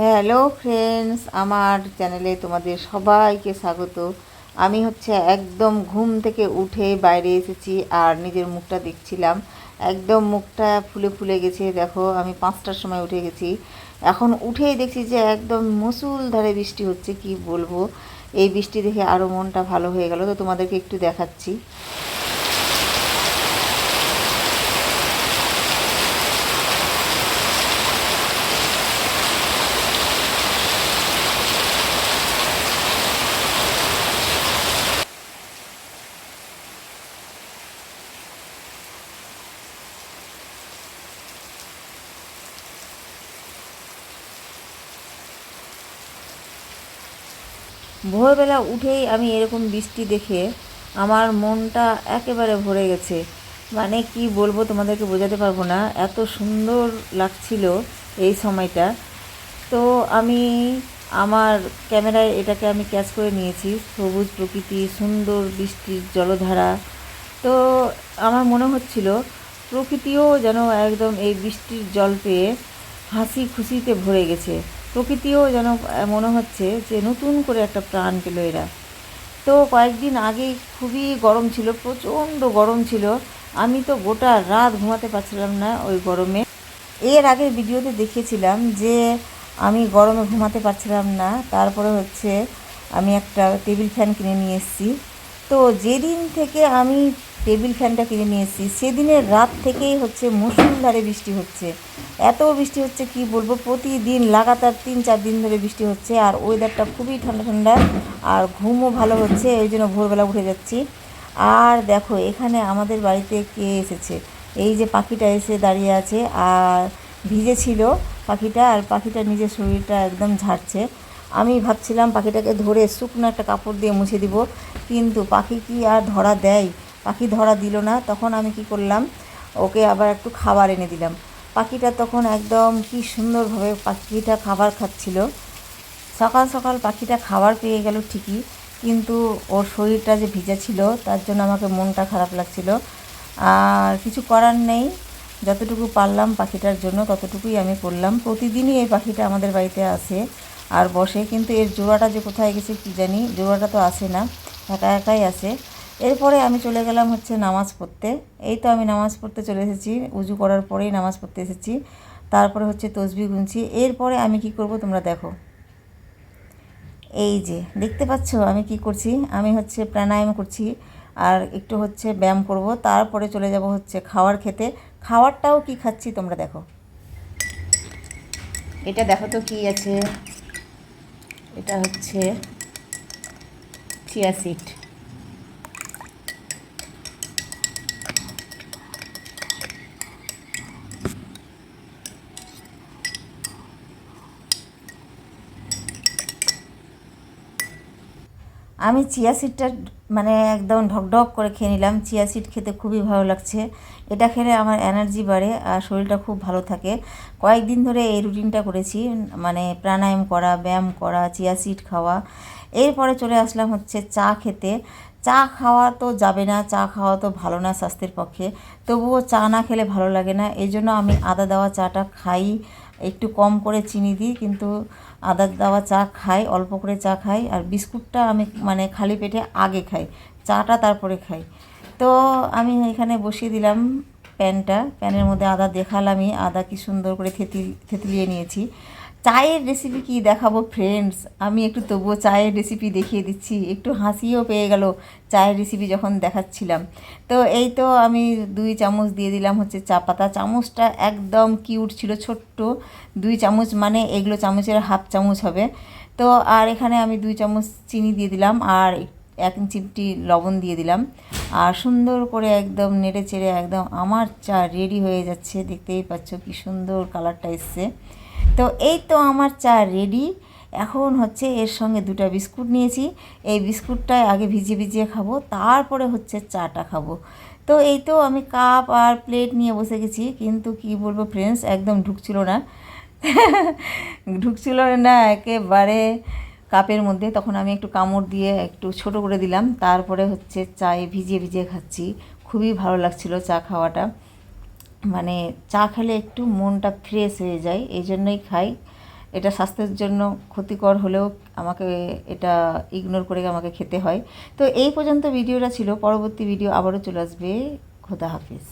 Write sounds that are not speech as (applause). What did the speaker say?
Hello friends আমার চ্যানেলে তোমাদের সবাইকে স্বাগত। আমি হচ্ছে একদম ঘুম থেকে উঠে বাইরে এসেছি আর নিজের মুখটা দেখছিলাম। একদম মুখটা ফুলে ফুলে গেছে, দেখো, আমি পাঁচটার সময় উঠে গেছি। এখন উঠেই দেখছি যে একদম মুসুলধারে বৃষ্টি হচ্ছে, কি বলব? এই বৃষ্টি দেখে আরও মনটা ভালো হয়ে গেল, তো তোমাদেরকে একটু দেখাচ্ছি। ভোরবেলা উঠেই আমি এরকম বৃষ্টি দেখে আমার মনটা একেবারে ভরে গেছে। মানে কি বলব তোমাদেরকে বোঝাতে পারব না, এত সুন্দর লাগছিল এই সময়টা। তো আমি আমার ক্যামেরায় এটাকে আমি ক্যাচ করে নিয়েছি, সবুজ প্রকৃতি, সুন্দর বৃষ্টির জলধারা। তো আমার মনে হচ্ছিল প্রকৃতিও যেন একদম এই বৃষ্টির জল পেয়ে হাসি খুশিতে ভরে গেছে। প্রকৃতিও যেন মনে হচ্ছে যে নতুন করে একটা প্রাণ পেল এরা। তো কয়েকদিন আগে খুবই গরম ছিল, প্রচণ্ড গরম ছিল। আমি তো গোটা রাত ঘুমাতে পারছিলাম না ওই গরমে। এর আগের ভিডিওতে দেখিয়েছিলাম যে আমি গরমে ঘুমাতে পারছিলাম না, তারপরে হচ্ছে আমি একটা টেবিল ফ্যান কিনে নিয়ে এসেছি। তো যেদিন থেকে আমি টেবিল ফ্যানটা কিনে নিয়ে এসেছি। সেদিনের রাত থেকেই হচ্ছে মুসুলধারে বৃষ্টি হচ্ছে। এত বৃষ্টি হচ্ছে কি বলব? প্রতিদিন লাগাতার তিন চার দিন ধরে বৃষ্টি হচ্ছে আর ওয়েদারটা খুবই ঠান্ডা ঠান্ডা আর ঘুমও ভালো হচ্ছে, এই জন্য ভোরবেলা উঠে যাচ্ছি। আর দেখো, এখানে আমাদের বাড়িতে কে এসেছে? এই যে পাখিটা এসে দাঁড়িয়ে আছে আর ভিজে ছিল পাখিটা আর পাখিটা নিজের শরীরটা একদম ঝাড়ছে। আমি ভাবছিলাম পাখিটাকে ধরে শুকনো একটা কাপড় দিয়ে মুছে দিব, কিন্তু পাখি কি আর ধরা দেয়? পাখি ধরা দিল না, তখন আমি কি করলাম, ওকে আবার একটু খাবার এনে দিলাম। পাখিটা তখন একদম কি সুন্দরভাবে পাখিটা খাবার খাচ্ছিল। সকাল সকাল পাখিটা খাবার পেয়ে গেল ঠিকই, কিন্তু ওর শরীরটা যে ভিজা ছিল, তার জন্য আমাকে মনটা খারাপ লাগছিল। আর কিছু করার নেই, যতটুকু পারলাম পাখিটার জন্য ততটুকুই আমি করলাম। প্রতিদিনই এই পাখিটা আমাদের বাড়িতে আসে আর বসে, কিন্তু এর জোড়াটা যে কোথায় গেছে কী জানি, জোড়াটা তো আসে না, একা একাই আসে। এরপরে আমি চলে গেলাম হচ্ছে নামাজ পড়তে। এই তো আমি নামাজ পড়তে চলে এসেছি, উজু করার পরেই নামাজ পড়তে এসেছি। তারপরে হচ্ছে তসবি গুনছি। এরপরে আমি কি করব তোমরা দেখো। এই যে, দেখতে পাচ্ছ আমি কি করছি? আমি হচ্ছে প্রাণায়াম করছি আর একটু হচ্ছে ব্যায়াম করব। তারপরে চলে যাব হচ্ছে খাওয়ার খেতে। খাওয়ারটাও কি খাচ্ছি তোমরা দেখো। এটা দেখো তো কি আছে। এটা হচ্ছে চিয়া সিড। আমি চিয়া সিডটা মানে একদম ঢকঢক করে খেয়ে নিলাম। চিয়া সিড খেতে খুবই ভালো লাগছে। এটা খেলে আমার এনার্জি বাড়ে আর শরীরটা খুব ভালো থাকে। কয়েকদিন ধরে এই রুটিনটা করেছি মানে প্রাণায়াম করা, ব্যায়াম করা, চিয়া সিড খাওয়া। এরপরে চলে আসলাম হচ্ছে চা খেতে। চা খাওয়া তো যাবে না, চা খাওয়া তো ভালো না স্বাস্থ্যের পক্ষে। তবুও চা না খেলে ভালো লাগে না। এই জন্য আমি আদা দেওয়া চাটা খাই। একটু কম করে চিনি দিই, কিন্তু আদার দেওয়া চা খাই, অল্প করে চা খাই, আর বিস্কুটটা আমি মানে খালি পেটে আগে খাই, চাটা তারপরে খাই। তো আমি এখানে বসিয়ে দিলাম প্যানটা, প্যানের মধ্যে আদা দেখালামই, আদা কি সুন্দর করে থেতি, থেতলিয়ে নিয়েছি। চায়ের রেসিপি কি দেখাবো ফ্রেন্ডস আমি একটু তবুও চায়ের রেসিপি দেখিয়ে দিচ্ছি। একটু হাসিও পেয়ে গেল চায়ের রেসিপি যখন দেখাচ্ছিলাম। তো এই তো আমি দুই চামচ দিয়ে দিলাম হচ্ছে চা পাতা। চামচটা একদম কিউট ছিল, ছোট্ট। দুই চামচ মানে এগুলো চামচের হাফ চামচ হবে। তো আর এখানে আমি দুই চামচ চিনি দিয়ে দিলাম আর এক চিমটি লবণ দিয়ে দিলাম। আর সুন্দর করে একদম নেড়ে চেড়ে একদম আমার চা রেডি হয়ে যাচ্ছে। দেখতেই পাচ্ছ কি সুন্দর কালারটা এসছে। তো এই তো আমার চা রেডি এখন হচ্ছে এর সঙ্গে দুটা বিস্কুট নিয়েছি। এই বিস্কুটটাই আগে ভিজিয়ে ভিজিয়ে খাব, তারপরে হচ্ছে চাটা খাব। তো এই তো আমি কাপ আর প্লেট নিয়ে বসে গেছি, কিন্তু কি বলব ফ্রেন্ডস একদম ঢুকছিল না। (laughs) ঢুকছিল না একেবারে কাপের মধ্যে। তখন আমি একটু কামড় দিয়ে একটু ছোট করে দিলাম, তারপরে হচ্ছে চায়ে ভিজিয়ে ভিজিয়ে খাচ্ছি। খুবই ভালো লাগছিল চা খাওয়াটা। মানে চা খেলে একটু মনটা ফ্রেশ হয়ে যায় এই জন্যই খাই। এটা স্বাস্থ্যের জন্য ক্ষতিকর হলেও আমাকে এটা ইগনোর করে আমাকে খেতে হয়। তো এই পর্যন্ত ভিডিওটা ছিল, পরবর্তী ভিডিও আবারও চলে আসবে। খোদা হাফিজ।